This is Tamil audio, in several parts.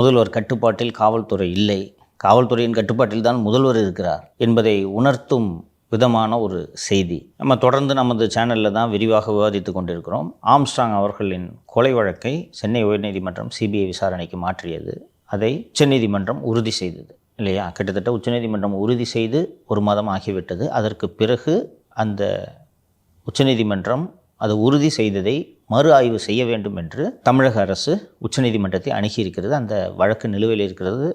முதல்வர் கட்டுப்பாட்டில் காவல்துறை இல்லை. காவல்துறையின் கட்டுப்பாட்டில் தான் முதல்வர் இருக்கிறார் என்பதை உணர்த்தும் விதமான ஒரு செய்தி. நம்ம தொடர்ந்து நமது சேனலில் தான் விரிவாக விவாதித்து கொண்டிருக்கிறோம். ஆம்ஸ்டாங் அவர்களின் கொலை வழக்கை சென்னை உயர்நீதிமன்றம் சிபிஐ விசாரணைக்கு மாற்றியது. அதை உச்சநீதிமன்றம் உறுதி செய்தது இல்லையா? கிட்டத்தட்ட உச்சநீதிமன்றம் உறுதி செய்து ஒரு மாதம் ஆகிவிட்டது. அதற்கு பிறகு அந்த உச்சநீதிமன்றம் அது உறுதி செய்ததை மறு ஆய்வு செய்ய வேண்டும் என்று தமிழக அரசு உச்சநீதிமன்றத்தை அணுகியிருக்கிறது. அந்த வழக்கு நிலுவையில் இருக்கிறது.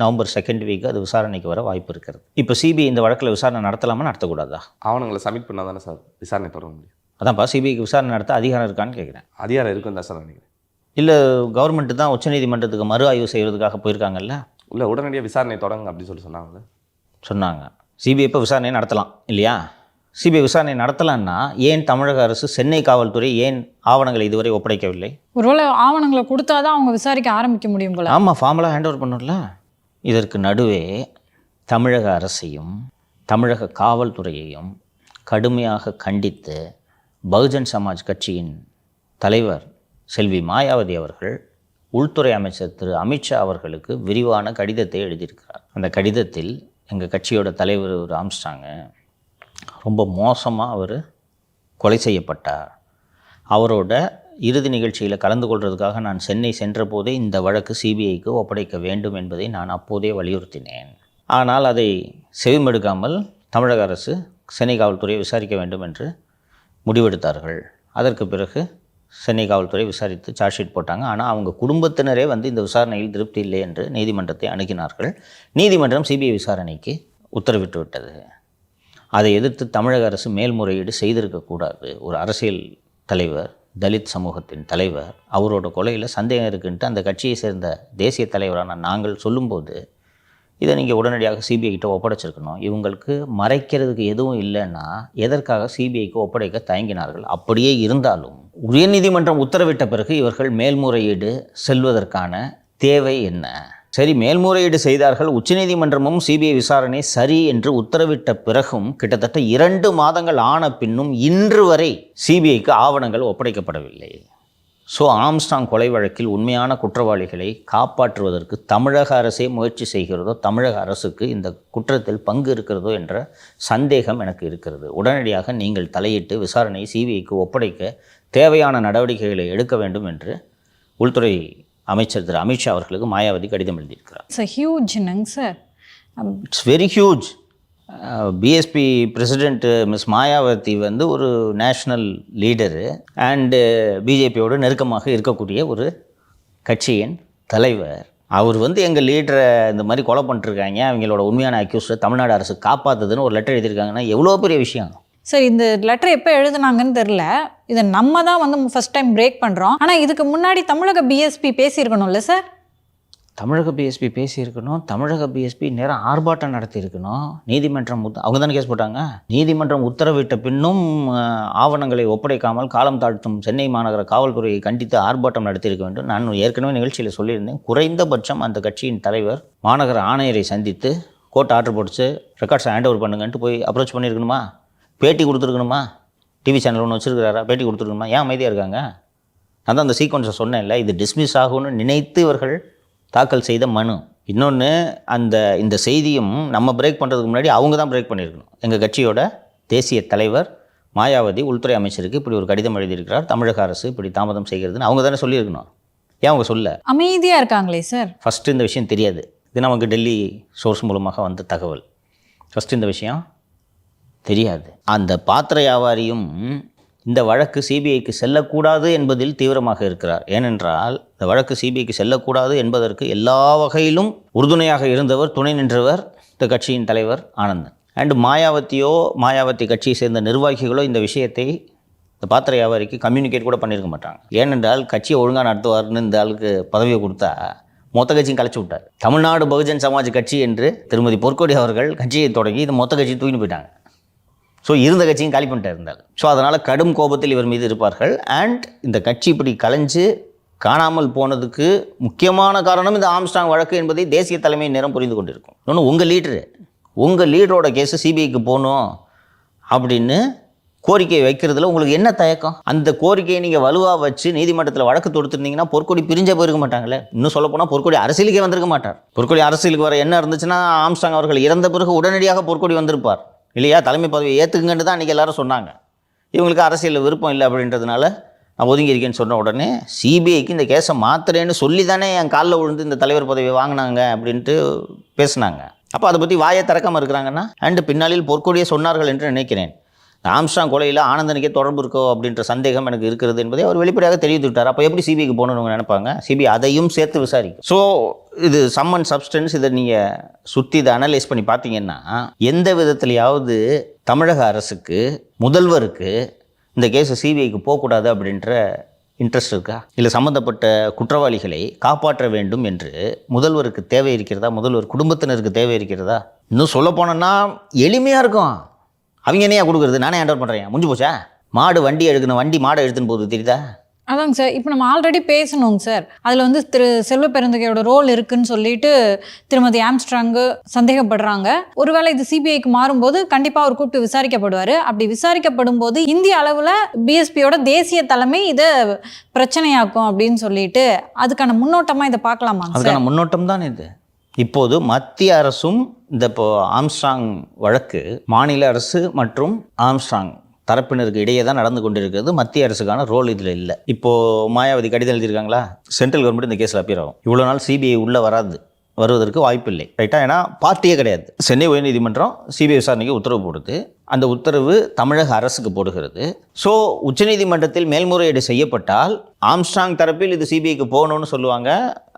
நவம்பர் செகண்ட் வீக் அது விசாரணைக்கு வர வாய்ப்பு இருக்கிறது. இப்போ சிபிஐ இந்த வழக்கில் விசாரணை நடத்தலாமா நடத்தக்கூடாதா? ஆவணங்களை சப்மிட் பண்ணால் தானே சார்? விசாரணை தொடர முடியும். அதான்ப்பா சிபிஐக்கு விசாரணை நடத்த அதிகாரம் இருக்கான்னு கேட்குறேன். அதிகாரம் இருக்கும் தான் சார் நினைக்கிறேன். இல்லை கவர்மெண்ட்டு தான் உச்சநீதிமன்றத்துக்கு மறு ஆய்வு செய்வதற்காக போயிருக்காங்கல்ல? இல்லை உடனடியாக விசாரணை தொடங்க அப்படின்னு சொல்லி சொன்னாங்கல்ல சொன்னாங்க. சிபிஐ இப்போ விசாரணை நடத்தலாம் இல்லையா? சிபிஐ விசாரணை நடத்தலான்னா ஏன் தமிழக அரசு சென்னை காவல்துறை ஏன் ஆவணங்களை இதுவரை ஒப்படைக்கவில்லை? ஒருவேளை ஆவணங்களை கொடுத்தாதான் அவங்க விசாரிக்க ஆரம்பிக்க முடியும் போல. ஆமாம் ஃபார்மலாக ஹேண்ட் ஓவர் பண்ணல இதற்கு நடுவே தமிழக அரசையும் தமிழக காவல்துறையையும் கடுமையாக கண்டித்து பகுஜன் சமாஜ் கட்சியின் தலைவர் செல்வி மாயாவதி அவர்கள் உள்துறை அமைச்சர் திரு அமித்ஷா அவர்களுக்கு விரிவான கடிதத்தை எழுதியிருக்கிறார். அந்த கடிதத்தில் எங்கள் கட்சியோட தலைவர் ஒரு ஆம்ஸ்டாங்க ரொம்ப மோசமாக அவர் கொலை செய்யப்பட்டார். அவரோட இறுதி நிகழ்ச்சியில் கலந்து கொள்வதற்காக நான் சென்னை சென்றபோதே இந்த வழக்கு சிபிஐக்கு ஒப்படைக்க வேண்டும் என்பதை நான் அப்போதே வலியுறுத்தினேன். ஆனால் அதை செவிமெடுக்காமல் தமிழக அரசு சென்னை காவல்துறையை விசாரிக்க வேண்டும் என்று முடிவெடுத்தார்கள். அதற்கு பிறகு சென்னை காவல்துறை விசாரித்து சார்ஜ் ஷீட் போட்டாங்க. ஆனால் அவங்க குடும்பத்தினரே வந்து இந்த விசாரணையில் திருப்தி இல்லை என்று நீதிமன்றத்தை அணுகினார்கள். நீதிமன்றம் சிபிஐ விசாரணைக்கு உத்தரவிட்டு விட்டது. அதை எதிர்த்து தமிழக அரசு மேல்முறையீடு செய்திருக்கக்கூடாது ஒரு அரசியல் தலைவர் தலித் சமூகத்தின் தலைவர் அவரோட கொலையில் சந்தேகம் இருக்குன்ட்டு அந்த கட்சியை சேர்ந்த தேசிய தலைவரான நாங்கள் சொல்லும்போது இதை நீங்கள் உடனடியாக சிபிஐக்கிட்ட ஒப்படைச்சிருக்கணும். இவங்களுக்கு மறைக்கிறதுக்கு எதுவும் இல்லைன்னா எதற்காக சிபிஐக்கு ஒப்படைக்க தயங்கினார்கள்? அப்படியே இருந்தாலும் உயர்நீதிமன்றம் உத்தரவிட்ட பிறகு இவர்கள் மேல்முறையீடு செல்வதற்கான தேவை என்ன? சரி மேல்முறையீடு செய்தார்கள். உச்சநீதிமன்றமும் சிபிஐ விசாரணை சரி என்று உத்தரவிட்ட பிறகும் கிட்டத்தட்ட இரண்டு மாதங்கள் ஆன பின்னும் இன்று வரை சிபிஐக்கு ஆவணங்கள் ஒப்படைக்கப்படவில்லை. ஸோ ஆம்ஸ்டாங் கொலை வழக்கில் உண்மையான குற்றவாளிகளை காப்பாற்றுவதற்கு தமிழக அரசே முயற்சி செய்கிறதோ தமிழக அரசுக்கு இந்த குற்றத்தில் பங்கு இருக்கிறதோ என்ற சந்தேகம் எனக்கு இருக்கிறது. உடனடியாக நீங்கள் தலையிட்டு விசாரணை சிபிஐக்கு ஒப்படைக்க தேவையான நடவடிக்கைகளை எடுக்க வேண்டும் என்று உள்துறை அமைச்சர் திரு அமித்ஷா அவர்களுக்கு மாயாவதி கடிதம் எழுதியிருக்கிறார். இட்ஸ் ஹியூஜ் என்னங்க sir it's very huge BSP president miss Mayawati வந்து ஒரு நேஷ்னல் லீடரு அண்டு பிஜேபியோடு நெருக்கமாக இருக்கக்கூடிய ஒரு கட்சியின் தலைவர். அவர் வந்து எங்கள் லீடரை இந்த மாதிரி கொலை பண்ணிட்டுருக்காங்க அவங்களோட உண்மையான அக்யூஸ்டை தமிழ்நாடு அரசு காப்பாற்றுதுன்னு ஒரு லெட்டர் எழுதியிருக்காங்கன்னா எவ்வளோ பெரிய விஷயம்? சரி இந்த லெட்டர் எப்போ எழுதுனாங்கன்னு தெரில இதை நம்ம தான் வந்து ஃபர்ஸ்ட் டைம் பிரேக் பண்ணுறோம் ஆனால் இதுக்கு முன்னாடி தமிழக பிஎஸ்பி பேசியிருக்கணும்ல சார் தமிழக பிஎஸ்பி பேசியிருக்கணும். தமிழக பிஎஸ்பி நேரம் ஆர்ப்பாட்டம் நடத்தியிருக்கணும். நீதிமன்றம் அவங்க தானே கேஸ் போட்டாங்க. நீதிமன்றம் உத்தரவிட்ட பின்னும் ஆவணங்களை ஒப்படைக்காமல் காலம் தாழ்த்தும் சென்னை மாநகர காவல்துறையை கண்டித்து ஆர்ப்பாட்டம் நடத்தியிருக்க வேண்டும். நான் ஏற்கனவே நிகழ்ச்சியில் சொல்லியிருந்தேன். குறைந்தபட்சம் அந்த கட்சியின் தலைவர் மாநகர ஆணையரை சந்தித்து கோர்ட் ஆர்டர் போட்டுச்சு. ரெக்கார்ட்ஸை ஹேண்ட் ஓவர் பண்ணுங்கன்ட்டு போய் அப்ரோச் பண்ணியிருக்கணுமா? பேட்டி கொடுத்துருக்கணுமா? டிவி சேனல் ஒன்று வச்சுருக்கிறாரா? பேட்டி கொடுத்துருக்கணுமா? ஏன் அமைதியாக இருக்காங்க? நான் தான் அந்த சீக்வன்ஸை சொன்னேன்ல இது டிஸ்மிஸ் ஆகும்னு நினைத்து இவர்கள் தாக்கல் செய்த மனு. இன்னொன்று அந்த இந்த செய்தியும் நம்ம பிரேக் பண்ணுறதுக்கு முன்னாடி அவங்க தான் பிரேக் பண்ணியிருக்கணும். எங்கள் கட்சியோட தேசிய தலைவர் மாயாவதி உள்துறை அமைச்சருக்கு இப்படி ஒரு கடிதம் எழுதியிருக்கிறார். தமிழக அரசு இப்படி தாமதம் செய்கிறதுன்னு அவங்க தானே சொல்லியிருக்கணும். ஏன் அவங்க சொல்ல? அமைதியாக இருக்காங்களே சார். ஃபஸ்ட்டு இந்த விஷயம் தெரியாது. இது நமக்கு டெல்லி சோர்ஸ் மூலமாக வந்த தகவல். ஃபஸ்ட்டு இந்த விஷயம் தெரியாது. அந்த பாத்திர வியாபாரியும் இந்த வழக்கு சிபிஐக்கு செல்லக்கூடாது என்பதில் தீவிரமாக இருக்கிறார். ஏனென்றால் இந்த வழக்கு சிபிஐக்கு செல்லக்கூடாது என்பதற்கு எல்லா வகையிலும் உறுதுணையாக இருந்தவர் துணை நின்றவர் இந்த கட்சியின் தலைவர் ஆனந்தன். அண்டு மாயாவதியோ மாயாவதி கட்சியை சேர்ந்த நிர்வாகிகளோ இந்த விஷயத்தை இந்த பாத்திர வியாபாரிக்கு கம்யூனிகேட் கூட பண்ணியிருக்க மாட்டாங்க. ஏனென்றால் கட்சியை ஒழுங்காக நடத்துவார்னு இந்த ஆளுக்கு பதவியை கொடுத்தா மொத்த கட்சியும் கலைச்சு விட்டார். தமிழ்நாடு பகுஜன் சமாஜ் கட்சி என்று திருமதி பொற்கொடி அவர்கள் கட்சியை தொடங்கி இந்த மொத்த கட்சியை தூக்கிட்டு போயிட்டாங்க. ஸோ இருந்த கட்சியும் காலி பண்ணிட்டு இருந்தார் ஸோ அதனால் கடும் கோபத்தில் இவர் மீது இருப்பார்கள். அண்ட் இந்த கட்சி இப்படி கலைஞ்சு காணாமல் போனதுக்கு முக்கியமான காரணம் இந்த ஆம்ஸ்டாங் வழக்கு என்பதை தேசிய தலைமை நேரம் புரிந்து கொண்டிருக்கும். இன்னொன்று உங்கள் லீடரு உங்கள் லீடரோட கேஸு சிபிஐக்கு போகணும் அப்படின்னு கோரிக்கை வைக்கிறதுல உங்களுக்கு என்ன தயக்கம்? அந்த கோரிக்கையை நீங்கள் வலுவாக வச்சு நீதிமன்றத்தில் வழக்கு தொடுத்துருந்தீங்கன்னா பொற்கொடி பிரிஞ்சே போயிருக்க மாட்டாங்களே இன்னும் சொல்லப்போனால் பொற்கொடி அரசியலுக்கே வந்திருக்க மாட்டார். பொற்கொடி அரசியலுக்கு வர என்ன இருந்துச்சுன்னா ஆம்ஸ்டாங் அவர்கள் இறந்த பிறகு உடனடியாக பொற்கொடி வந்திருப்பார். இல்லையா? தலைமை பதவியை ஏற்றுக்குங்கன்னு தான் அன்றைக்கி எல்லாரும் சொன்னாங்க. இவங்களுக்கு அரசியலில் விருப்பம் இல்லை அப்படின்றதுனால நான் ஒதுங்கி இருக்கேன்னு சொன்ன உடனே சிபிஐக்கு இந்த கேஸை மாத்துறேன்னு சொல்லி தானே என் காலில் விழுந்து இந்த தலைவர் பதவியை வாங்கினாங்க அப்படின்ட்டு பேசுனாங்க. அப்போ அதை பற்றி வாயை திறக்காமல் இருக்கிறாங்கன்னா அண்டு பின்னாளில் பொற்கொடியை சொன்னார்கள் என்று நினைக்கிறேன். ஆம்ஸ்டாங் கொலையில் ஆனந்தனுக்கே தொடர்பு இருக்கோ அப்படின்ற சந்தேகம் எனக்கு இருக்கிறது என்பதை அவர் வெளிப்படையாக தெரிவித்து விட்டார் அப்போ எப்படி சிபிஐக்கு போகணும்னு நினைப்பாங்க? சிபிஐ அதையும் சேர்த்து விசாரிக்கும். ஸோ இது சம்மன் சப்ஸ்டன்ஸ் இதை நீங்கள் சுற்றி இதை அனலைஸ் பண்ணி பார்த்தீங்கன்னா எந்த விதத்துலையாவது தமிழக அரசுக்கு முதல்வருக்கு இந்த கேஸை சிபிஐக்கு போகக்கூடாது அப்படின்ற இன்ட்ரெஸ்ட் இருக்கா? இல்லை சம்மந்தப்பட்ட குற்றவாளிகளை காப்பாற்ற வேண்டும் என்று முதல்வருக்கு தேவை இருக்கிறதா? முதல்வர் குடும்பத்தினருக்கு தேவை இருக்கிறதா? இன்னும் சொல்ல போனோன்னா எளிமையாக இருக்கும். அவங்க என்னையா கொடுக்குறது? நானே ஹேண்ட் பண்ணுறேன் முடிஞ்சு போச்சா? மாடு வண்டி எடுக்கணும். வண்டி மாடை எடுத்துன்னு போகுது தெரியுதா? அதாங்க சார். இப்போ நம்ம ஆல்ரெடி பேசணுங்க சார். அதில் வந்து திரு செல்வ பெருந்தகையோட ரோல் இருக்குன்னு சொல்லிட்டு திருமதி ஆம்ஸ்ட்ராங்கு சந்தேகப்படுறாங்க. ஒருவேளை இது சிபிஐக்கு மாறும்போது கண்டிப்பாக அவர் கூப்பிட்டு விசாரிக்கப்படுவார். அப்படி விசாரிக்கப்படும் போது இந்திய அளவில் பிஎஸ்பியோட தேசிய தலைமை இதை பிரச்சனையாக்கும் அப்படின்னு சொல்லிட்டு அதுக்கான முன்னோட்டமாக இதை பார்க்கலாமாங்க சார்? அதுக்கான முன்னோட்டம் தான் இது? இப்போது மத்திய அரசும் இந்த இப்போ ஆம்ஸ்ட்ராங் வழக்கு மாநில அரசு மற்றும் ஆம்ஸ்ட்ராங் தரப்பினருக்கு இடையே தான் நடந்து கொண்டிருக்கிறது. மத்திய அரசுக்கான ரோல் இதில் இல்லை. இப்போது மாயாவதி கடிதம் எழுதியிருக்காங்களா? சென்ட்ரல் கவர்மெண்ட் இந்த கேஸில் அப்பியர் ஆகும். இவ்வளோ நாள் சிபிஐ உள்ளே வராது. வருவதற்கு வாய்ப்பில்லை. ரைட்டா ஏன்னா பார்ட்டியே கிடையாது. சென்னை உயர்நீதிமன்றம் சிபிஐ விசாரணைக்கு உத்தரவு போடுது. அந்த உத்தரவு தமிழக அரசுக்கு போடுகிறது. ஸோ உச்சநீதிமன்றத்தில் மேல்முறையீடு செய்யப்பட்டால் ஆம்ஸ்டாங் தரப்பில் இது சிபிஐக்கு போகணும்னு சொல்லுவாங்க.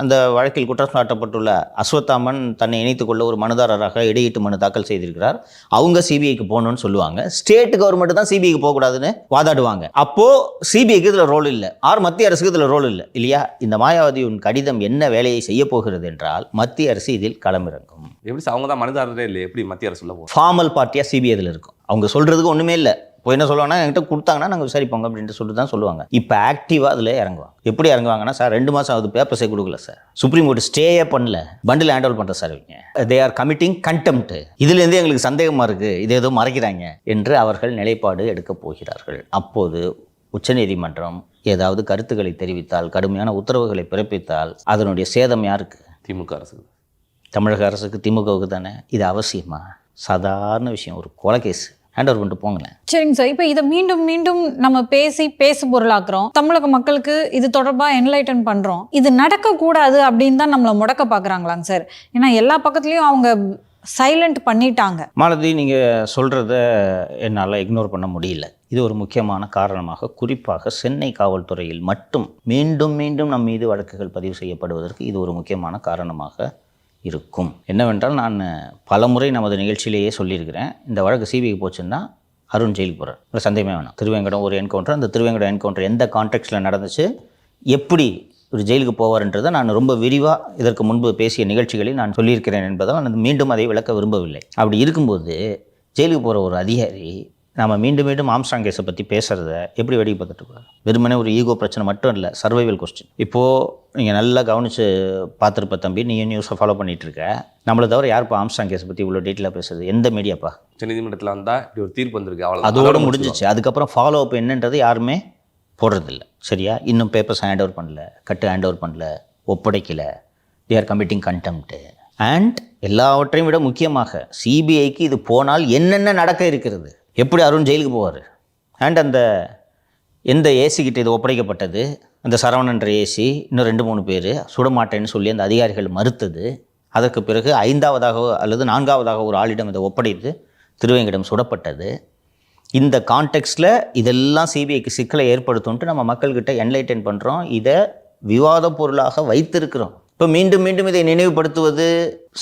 அந்த வழக்கில் குற்றம் சாட்டப்பட்டுள்ள அஸ்வத்தாமன் தன்னை இணைத்துக் கொள்ள ஒரு மனுதாரராக இடையீட்டு மனு தாக்கல் செய்திருக்கிறார். அவங்க சிபிஐக்கு போகணும்னு சொல்லுவாங்க. ஸ்டேட் கவர்மெண்ட் தான் சிபிஐக்கு போகக்கூடாதுன்னு வாதாடுவாங்க. அப்போ சிபிஐக்கு இதில் ரோல் இல்லை. ஆர் மத்திய அரசுக்கு இதில் ரோல் இல்லை. இல்லையா? இந்த மாயாவதியின் கடிதம் என்ன வேலையை செய்ய போகிறது என்றால் மத்திய அரசு இதில் களமிறங்கும். எப்படி அவங்க தான் மனிதாரரே இல்லை எப்படி மத்திய அரசு ஃபார்மல் பார்ட்டியாக சிபிஐ இதில் இருக்கும். அவங்க சொல்கிறதுக்கு ஒன்றுமே இல்லை. இப்போ என்ன சொல்லுவாங்கன்னா என்கிட்ட கொடுத்தாங்கன்னா நாங்கள் விசாரிப்போங்க அப்படின்ட்டு சொல்லிட்டு தான் சொல்லுவாங்க. இப்போ ஆக்டிவாக அதில் இறங்குவாங்க. எப்படி இறங்குவாங்கன்னா சார் ரெண்டு மாதம் ஆகுது பேப்பர்ஸே கொடுக்கல சார். சுப்ரீம் கோர்ட் ஸ்டேயே பண்ணல. பண்டில் ஹேண்ட் ஓவர் பண்ணுற சார் இவங்க. தே ஆர் கமிட்டிங் கண்டெம்ட் இதுலேருந்து எங்களுக்கு சந்தேகமாக இருக்குது இது ஏதோ மறைக்கிறாங்க என்று அவர்கள் நிலைப்பாடு எடுக்கப் போகிறார்கள். அப்போது உச்சநீதிமன்றம் ஏதாவது கருத்துக்களை தெரிவித்தால் கடுமையான உத்தரவுகளை பிறப்பித்தால் அதனுடைய சேதம் யாருக்கு? திமுக அரசு தமிழக அரசுக்கு திமுகவுக்கு தானே? இது அவசியமா? சாதாரண விஷயம் ஒரு கொலை கேஸ் ஹேண்ட் ஓவர் பண்ணிட்டு போங்களேன். சரிங்க சார். இப்போ இதை மீண்டும் மீண்டும் நம்ம பேசி பேசு பொருளாக்குறோம். தமிழக மக்களுக்கு இது தொடர்பாக என்லைட்டன் பண்ணுறோம் இது நடக்கக்கூடாது அப்படின்னு தான் நம்மளை முடக்க பார்க்குறாங்களாங்க சார். ஏன்னா எல்லா பக்கத்துலேயும் அவங்க சைலண்ட் பண்ணிட்டாங்க. மாலதி நீங்கள் சொல்கிறத என்னால் இக்னோர் பண்ண முடியல. இது ஒரு முக்கியமான காரணமாக குறிப்பாக சென்னை காவல்துறையில் மட்டும் மீண்டும் மீண்டும் நம் மீது வழக்குகள் பதிவு செய்யப்படுவதற்கு இது ஒரு முக்கியமான காரணமாக இருக்கும். என்னவென்றால் நான் பலமுறை நமது நிகழ்ச்சியிலேயே சொல்லியிருக்கிறேன். இந்த வழக்கு சிபிஐக்கு போச்சுன்னா அருண் ஜெயிலுக்கு போகிறார் இல்லை சந்தேகமே வேணும். திருவேங்கடம் ஒரு என்கவுண்டர் அந்த திருவேங்கடம் என்கவுண்டர் எந்த கான்டெக்ட்ஸில் நடந்துச்சு எப்படி ஒரு ஜெயிலுக்கு போவார்ன்றதை நான் ரொம்ப விரிவாக இதற்கு முன்பு பேசிய நிகழ்ச்சிகளில் நான் சொல்லியிருக்கிறேன் என்பதால் நான் மீண்டும் அதை விளக்க விரும்பவில்லை. அப்படி இருக்கும்போது ஜெயிலுக்கு போகிற ஒரு அதிகாரி நம்ம மீண்டும் மீண்டும் ஆம்ஸ்டாங் கேஸை பற்றி பேசுகிறத எப்படி வெடிக்க பார்த்துட்டு வெறுமனே ஒரு ஈகோ பிரச்சனை மட்டும் இல்லை சர்வைவல் கொஸ்டின் இப்போது நீங்கள் நல்லா கவனித்து பார்த்துருப்ப தம்பி நீ நியூஸை ஃபாலோ பண்ணிகிட்டு இருக்க. நம்மளை தவிர யாருப்பா ஆம்ஸ்டாங் கேஸை பற்றி இவ்வளோ டீட்டெயிலாக பேசுறது? எந்த மீடியாப்பா உச்சநீதிமன்றத்தில் வந்தால் இப்படி ஒரு தீர்ப்பு வந்திருக்கு அவ்வளோ அதோட முடிஞ்சிச்சு. அதுக்கப்புறம் ஃபாலோ அப் என்னன்றது யாருமே போடுறதில்ல. சரியா? இன்னும் பேப்பர்ஸ் ஹேண்ட் ஓவர் பண்ணல கட்டு ஹேண்ட் ஓவர் பண்ணல ஒப்படைக்கல. They are committing contempt and எல்லாவற்றையும் விட முக்கியமாக சிபிஐக்கு இது போனால் என்னென்ன நடக்க இருக்கிறது? எப்படி அருண் ஜெயிலுக்கு போவார்? அண்ட் அந்த எந்த ஏசிக்கிட்ட இது ஒப்படைக்கப்பட்டது? அந்த சரவணன்ற ஏசி இன்னும் ரெண்டு மூணு பேர் சுடமாட்டேன்னு சொல்லி அந்த அதிகாரிகள் மறுத்தது. அதற்கு பிறகு ஐந்தாவதாக அல்லது நான்காவதாக ஒரு ஆளிடம் இதை ஒப்படைத்து திருவேங்கடம் சுடப்பட்டது. இந்த கான்டெக்ஸ்டில் இதெல்லாம் சிபிஐக்கு சிக்கலை ஏற்படுத்தும்ட்டு நம்ம மக்கள்கிட்ட என்லைட்டன் பண்ணுறோம் இதை விவாத பொருளாக வைத்திருக்கிறோம். இப்போ மீண்டும் மீண்டும் இதை நினைவுபடுத்துவது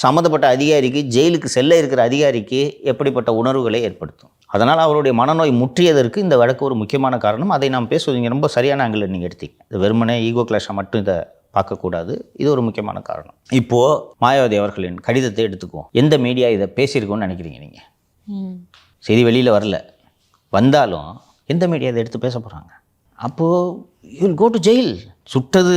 சம்மந்தப்பட்ட அதிகாரிக்கு ஜெயிலுக்கு செல்ல இருக்கிற அதிகாரிக்கு எப்படிப்பட்ட உணர்வுகளை ஏற்படுத்தும்? அதனால் அவருடைய மனநோய் முற்றியதற்கு இந்த வழக்கு ஒரு முக்கியமான காரணம். அதை நாம் பேசுவது இங்கே ரொம்ப சரியான ஆங்கிள் நீங்கள் எடுத்தீங்க. இது வெறுமனே ஈகோ கிளாஷை மட்டும் இதை பார்க்கக்கூடாது. இது ஒரு முக்கியமான காரணம். இப்போது மாயாவதி அவர்களின் கடிதத்தை எடுத்துக்குவோம். எந்த மீடியா இதை பேசியிருக்கோன்னு நினைக்கிறீங்க நீங்கள் செய்தி வெளியில் வரல. வந்தாலும் எந்த மீடியா இதை எடுத்து பேச போகிறாங்க அப்போது யூ கோ டு ஜெயில் சுட்டது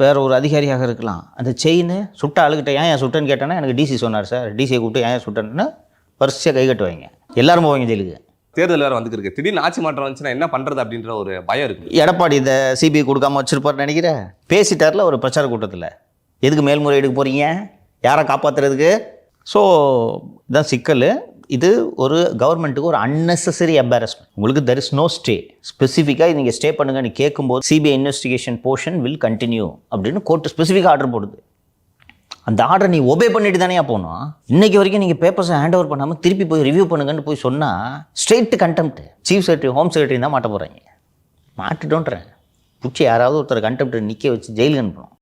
வேற ஒரு அதிகாரியாக இருக்கலாம். அந்த செயின் சுட்ட ஆளுகிட்ட ஏன் ஏன் சுட்டேன்னு கேட்டேன்னா எனக்கு டிசி சொன்னார் சார் டிசியை கூப்பிட்டு ஏன் சுட்டேன்னு வரிசையாக கை கட்டுவாங்க எல்லாரும் போவாங்க ஜெயிலுக்கு. தேர்தல் வேற வந்துருக்கு திடீர்னு ஆட்சி மாற்றம் வந்துச்சுன்னா என்ன பண்றது அப்படின்ற ஒரு பயம் இருக்கு. எடப்பாடி இந்த சிபிஐ கொடுக்காம வச்சிருப்பாருன்னு நினைக்கிற? பேசிட்டார்ல ஒரு பிரச்சார கூட்டத்தில். எதுக்கு மேல்முறையீடுக்கு போகிறீங்க யாரை காப்பாற்றுறதுக்கு ஸோ இதான் சிக்கல். இது ஒரு கவர்மெண்ட்டுக்கு ஒரு அன்னெசரி embarrassment. உங்களுக்கு தெர் இஸ் நோ ஸ்டே ஸ்பெசிஃபிக்காக நீங்கள் ஸ்டே பண்ணுங்கன்னு கேட்கும்போது CBI investigation portion will continue அப்படின்னு கோர்ட்டு ஸ்பெசிஃபிக்காக ஆர்டர் போடுது. அந்த ஆர்டரை நீ ஒபே பண்ணிட்டு தானே போகணும். இன்னைக்கு வரைக்கும் நீங்கள் பேப்பர்ஸை ஹேண்ட் ஓவர் பண்ணாமல் திருப்பி போய் ரிவ்யூ பண்ணுங்கன்னு போய் சொன்னால் straight contempt chief secretary home secretary தான் மாட்ட போகிறாங்க மாட்டுட்டோன்றேன். பிடிச்சி யாராவது ஒருத்தர் கண்டெம்ட் நிற்க வச்சு ஜெயிலுக்கு அனுப்பணும்.